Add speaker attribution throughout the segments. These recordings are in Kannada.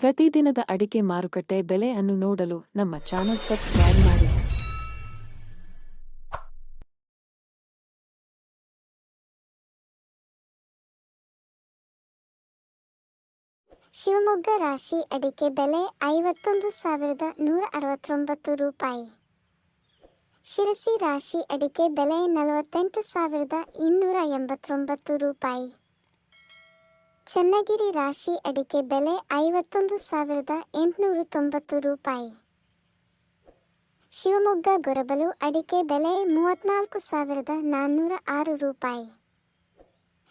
Speaker 1: ಪ್ರತಿದಿನದ ಅಡಿಕೆ ಮಾರುಕಟ್ಟೆ ಬೆಲೆ ಅನ್ನು ನೋಡಲು ನಮ್ಮ ಚಾನೆಲ್ ಸಬ್ಸ್ಕ್ರೈಬ್ ಮಾಡಿ.
Speaker 2: ಶಿವಮೊಗ್ಗ ರಾಶಿ ಅಡಿಕೆ ಬೆಲೆ ಐವತ್ತೊಂದು ಸಾವಿರದ ನೂರ ಅರವತ್ತೊಂಬತ್ತು ರೂಪಾಯಿ. ಶಿರಸಿ ರಾಶಿ ಅಡಿಕೆ ಬೆಲೆ ನಲವತ್ತೆಂಟು ಸಾವಿರದ ಇನ್ನೂರ ಎಂಬತ್ತೊಂಬತ್ತು ರೂಪಾಯಿ. ಚನ್ನಗಿರಿ ರಾಶಿ ಅಡಿಕೆ ಬೆಲೆ ಐವತ್ತೊಂದು ಸಾವಿರದ ಎಂಟುನೂರ ತೊಂಬತ್ತು ರೂಪಾಯಿ. ಶಿವಮೊಗ್ಗ ಗೊರಬಲು ಅಡಿಕೆ ಬೆಲೆ ಮೂವತ್ನಾಲ್ಕು ಸಾವಿರದ ನಾನ್ನೂರ ಆರು ರೂಪಾಯಿ.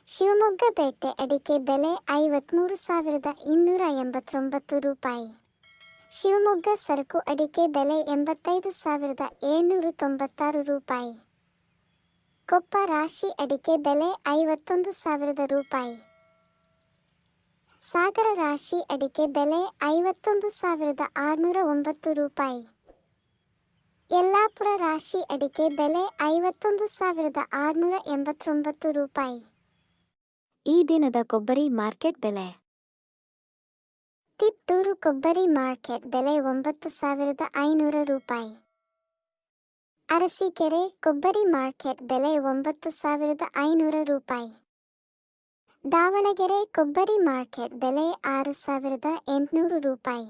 Speaker 2: ಶಿವಮೊಗ್ಗ ಬೇಟೆ ಅಡಿಕೆ ಬೆಲೆ ಐವತ್ಮೂರು ಸಾವಿರದ ಇನ್ನೂರ ಎಂಬತ್ತೊಂಬತ್ತು ರೂಪಾಯಿ. ಶಿವಮೊಗ್ಗ ಸರಕು ಅಡಿಕೆ ಬೆಲೆ ಎಂಬತ್ತೈದು ಸಾವಿರದ ಏಳ್ನೂರ ತೊಂಬತ್ತಾರು ರೂಪಾಯಿ. ಕೊಪ್ಪ ರಾಶಿ ಅಡಿಕೆ ಬೆಲೆ ಐವತ್ತೊಂದು ಸಾವಿರದ ರೂಪಾಯಿ. ಸಾಗರ ರಾಶಿ ಅಡಿಕೆ ಬೆಲೆ ಐವತ್ತೊಂದು ಸಾವಿರದ ಆರುನೂರ ಒಂಬತ್ತು ರೂಪಾಯಿ. ಯಲ್ಲಾಪುರ ರಾಶಿ ಅಡಿಕೆ ಬೆಲೆ ಐವತ್ತೊಂದು ಸಾವಿರದ ಆರುನೂರ ಎಂಬತ್ತೊಂಬತ್ತು ರೂಪಾಯಿ. ಈ ದಿನದ ಕೊಬ್ಬರಿ ಮಾರ್ಕೆಟ್ ಬೆಲೆ. ತಿಪ್ಟೂರು ಕೊಬ್ಬರಿ ಮಾರ್ಕೆಟ್ ಬೆಲೆ ಒಂಬತ್ತು ಸಾವಿರದ ಐನೂರ ರೂಪಾಯಿ. ಅರಸೀಕೆರೆ ಕೊಬ್ಬರಿ ಮಾರ್ಕೆಟ್ ಬೆಲೆ ಒಂಬತ್ತು ಸಾವಿರದ ಐನೂರ ರೂಪಾಯಿ. ದಾವಣಗೆರೆ ಕೊಬ್ಬರಿ ಮಾರ್ಕೆಟ್ ಬೆಲೆ ಆರು ಸಾವಿರದ ಎಂಟುನೂರು ರೂಪಾಯಿ.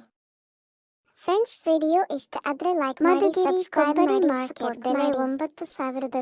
Speaker 2: ಫ್ರೆಂಡ್ಸ್ ವಿಡಿಯೋ ಇಷ್ಟ ಆದ್ರೆ ಲೈಕ್ ಮಾಡಿ ಸಬ್ಸ್ಕ್ರೈಬ್ ಮಾಡಿ
Speaker 3: ಮಾರ್ಕೆಟ್
Speaker 2: ಬೆಲೆ ಒಂಬತ್ತು ಸಾವಿರದ